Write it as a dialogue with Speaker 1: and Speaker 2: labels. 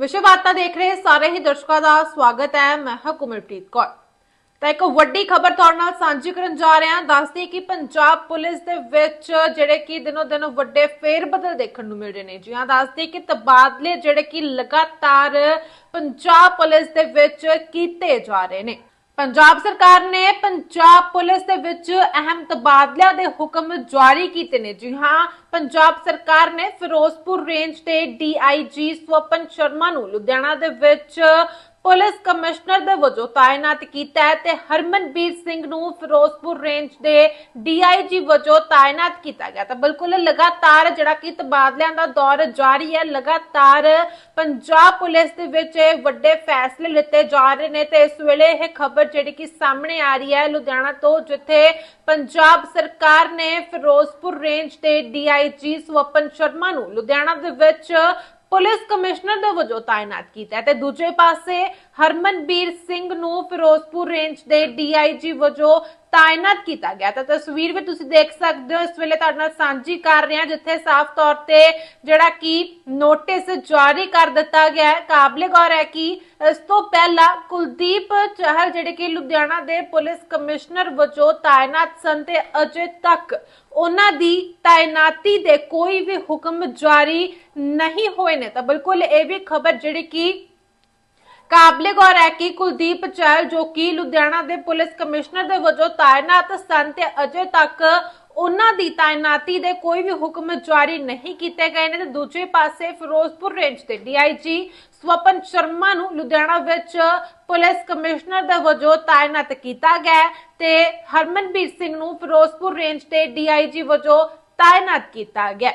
Speaker 1: ਵਿਸ਼ਵ ਵਾਰਤਾ ਦੇਖ ਰਹੇ ਸਾਰੇ ਹੀ ਦਰਸ਼ਕਾਂ ਦਾ ਸਵਾਗਤ ਹੈ। ਮੈਂ ਹਾਂ ਕੁਮਲਪ੍ਰੀਤ ਕੌਰ। ਤਾਂ ਇੱਕ ਵੱਡੀ ਖਬਰ ਤੁਹਾਡੇ ਨਾਲ ਸਾਂਝੀ ਕਰਨ ਜਾ ਰਹੇ ਹਾਂ। ਦੱਸਦੀ ਕਿ ਪੰਜਾਬ ਪੁਲਿਸ ਦੇ ਵਿੱਚ ਜਿਹੜੇ ਕਿ ਦਿਨੋ ਦਿਨ ਵੱਡੇ ਫੇਰ ਬਦਲ ਦੇਖਣ ਨੂੰ ਮਿਲ ਰਹੇ ਨੇ। ਜੀ ਹਾਂ, ਦੱਸਦੀ ਕਿ ਤਬਾਦਲੇ ਜਿਹੜੇ ਕਿ ਲਗਾਤਾਰ ਪੰਜਾਬ ਪੁਲਿਸ ਦੇ ਵਿੱਚ ਕੀਤੇ ਜਾ ਰਹੇ ਨੇ। ਪੰਜਾਬ ਸਰਕਾਰ ਨੇ ਪੰਜਾਬ ਪੁਲਿਸ ਦੇ ਵਿੱਚ ਅਹਿਮ ਤਬਾਦਲਿਆਂ ਦੇ ਹੁਕਮ ਜਾਰੀ ਕੀਤੇ ਨੇ। ਜੀ ਹਾਂ, ਪੰਜਾਬ ਸਰਕਾਰ ਨੇ ਫਿਰੋਜ਼ਪੁਰ ਰੇਂਜ ਦੇ ਡੀਆਈਜੀ ਸਵਪਨ ਸ਼ਰਮਾ ਨੂੰ ਲੁਧਿਆਣਾ ਦੇ ਵਿੱਚ ਪੁਲਿਸ ਕਮਿਸ਼ਨਰ ਦੇ ਵਜੋਂ ਤਾਇਨਾਤ ਕੀਤਾ ਹੈ ਤੇ ਹਰਮਨਬੀਰ ਸਿੰਘ ਨੂੰ ਫਿਰੋਜ਼ਪੁਰ ਰੇਂਜ ਦੇ ਡੀਆਈਜੀ ਵਜੋਂ ਤਾਇਨਾਤ ਕੀਤਾ ਗਿਆ। ਤਾਂ ਬਿਲਕੁਲ ਲਗਾਤਾਰ ਜਿਹੜਾ ਕਿ ਤਬਾਦਲਿਆਂ ਦਾ ਦੌਰ ਜਾਰੀ ਹੈ, ਲਗਾਤਾਰ ਪੰਜਾਬ ਪੁਲਿਸ ਦੇ ਵਿੱਚ ਇਹ ਵੱਡੇ ਫੈਸਲੇ ਲਿੱਤੇ ਜਾ ਰਹੇ ਨੇ ਤੇ ਇਸ ਵੇਲੇ ਇਹ ਖਬਰ ਜਿਹੜੀ ਕਿ ਸਾਹਮਣੇ ਆ ਰਹੀ ਹੈ ਲੁਧਿਆਣਾ ਤੋਂ, ਜਿੱਥੇ ਪੰਜਾਬ ਸਰਕਾਰ ਨੇ ਫਿਰੋਜ਼ਪੁਰ ਰੇਂਜ ਦੇ ਡੀਆਈਜੀ ਸਵਪਨ ਸ਼ਰਮਾ ਨੂੰ ਲੁਧਿਆਣਾ ਦੇ ਵਿੱਚ ਪੁਲਿਸ ਕਮਿਸ਼ਨਰ ਦੇ ਵਜੋਂ ਤਾਇਨਾਤ ਕੀਤਾ ਹੈ ਤੇ ਦੂਜੇ ਪਾਸੇ ਹਰਮਨਬੀਰ ਸਿੰਘ ਨੂੰ ਫਿਰੋਜ਼ਪੁਰ ਰੇਂਜ ਦੇ ਡੀਆਈਜੀ ਵਜੋਂ ਤਾਇਨਾਤ ਕੀਤਾ ਗਿਆ। ਤਾਂ ਤਸਵੀਰ ਵੀ ਤੁਸੀਂ ਦੇਖ ਸਕਦੇ ਹੋ। ਇਸ ਵੇਲੇ ਤੁਹਾਡੇ ਨਾਲ ਸਾਂਝੀ ਕਰ ਰਹੇ ਹਾਂ, ਜਿੱਥੇ ਸਾਫ਼ ਤੌਰ ਤੇ ਜਿਹੜਾ ਕਿ ਨੋਟਿਸ ਜਾਰੀ ਕਰ ਦਿੱਤਾ ਗਿਆ ਹੈ। ਕਾਬਲੇ ਗੌਰ ਹੈ ਕਿ ਇਸ ਤੋਂ ਪਹਿਲਾਂ ਕੁਲਦੀਪ ਚਾਹਲ, ਜਿਹੜੇ ਕਿ ਲੁਧਿਆਣਾ ਦੇ ਪੁਲਿਸ ਕਮਿਸ਼ਨਰ ਵਜੋਂ ਤਾਇਨਾਤ ਸਨ ਤੇ ਅਜੇ ਤੱਕ ਉਹਨਾਂ ਦੀ ਤਾਇਨਾਤੀ ਦੇ ਕੋਈ ਵੀ ਹੁਕਮ ਜਾਰੀ ਨਹੀਂ ਹੋਏ ਨੇ। ਤਾਂ ਬਿਲਕੁਲ ਇਹ ਵੀ ਖਬਰ ਜਿਹੜੀ ਕਿ ਕਾਬਲੇ ਗੌਰ ਹੈ ਕਿ ਕੁਲਦੀਪ ਚਹਿਲ ਜੋ ਕਿ ਲੁਧਿਆਣਾ ਦੇ ਪੁਲਿਸ ਕਮਿਸ਼ਨਰ ਦੇ ਵਜੋਂ ਤਾਇਨਾਤ ਸਨ ਤੇ ਅਜੇ ਤੱਕ ਉਹਨਾਂ ਦੀ ਤਾਇਨਾਤੀ ਦੇ ਕੋਈ ਵੀ ਹੁਕਮ ਜਾਰੀ ਨਹੀਂ ਕੀਤੇ ਗਏ ਨੇ ਤੇ ਦੂਜੇ ਪਾਸੇ ਫਿਰੋਜ਼ਪੁਰ ਰੇਂਜ ਦੇ ਡੀਆਈਜੀ ਸਵਪਨ ਸ਼ਰਮਾ ਨੂੰ ਲੁਧਿਆਣਾ ਵਿੱਚ ਪੁਲਿਸ ਕਮਿਸ਼ਨਰ ਦੇ ਵਜੋਂ ਤਾਇਨਾਤ ਕੀਤਾ ਗਿਆ ਤੇ ਹਰਮਨਬੀਰ ਸਿੰਘ ਨੂੰ ਫਿਰੋਜ਼ਪੁਰ ਰੇਂਜ ਦੇ ਡੀਆਈਜੀ ਵਜੋਂ ਤਾਇਨਾਤ ਕੀਤਾ ਗਿਆ